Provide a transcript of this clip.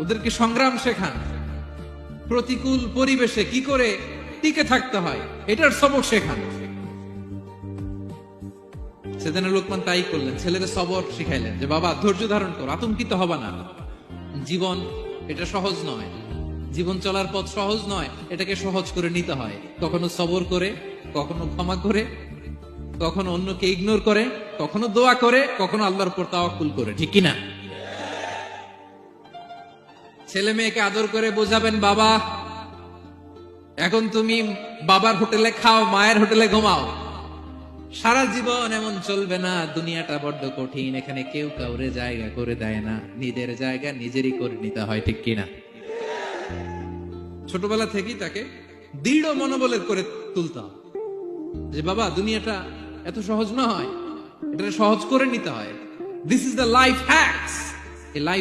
ওদেরকে সংগ্রাম শেখান। প্রতিকূল পরিবেশে কি করে টিকে থাকতে হয়, এটার সবক শেখান। সেদিন লোকমান তাই করলেন, ছেলেদের সবক শিখাইলেন যে, বাবা, ধৈর্য ধারণ কর, আতঙ্কিত হবা না। জীবন, এটা সহজ নয়। জীবন চলার পথ সহজ নয়, এটাকে সহজ করে নিতে হয়। কখনো সবর করে, কখনো ক্ষমা করে, কখনো অন্যকে ইগনোর করে, কখনো দোয়া করে, কখনো আল্লাহর উপর তাওয়াক্কুল করে। ঠিক কিনা? ছেলে মেয়েকে আদর করে বোঝাবেন, বাবা, এখন তুমি বাবার হোটেলে খাও, মায়ের হোটেলে ঘুমাও। সারা জীবন এমন চলবে না, দুনিয়াটা বড্ড কঠিন, এখানে কেউ কাউরে জায়গা করে দেয় না, নিজের জায়গা নিজেরই করে নিতে হয়, ঠিক কিনা? ছোটবেলা থেকেই তাকে দৃঢ় মনোবলের করে তুলতে যে, বাবা, দুনিয়াটা এত সহজ নয় এটা সহজ করে নিতে হয়। This is the life hacks life